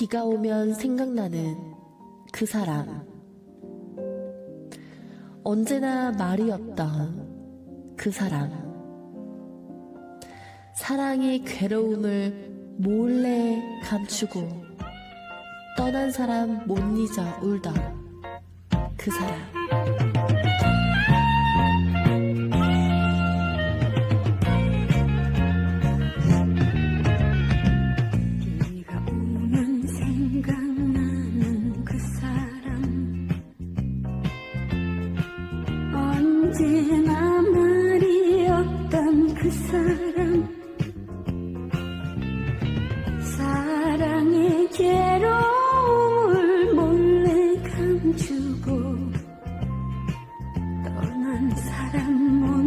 비가 오면 생각나는 그 사람. 언제나 말이 없던 그 사람. 사랑의 괴로움을 몰래 감추고 떠난 사람 못 잊어 울던 그 사람. 언제나 말이었던 그 사람. 사랑의 괴로움을 몰래 감추고 떠난 사람 몰래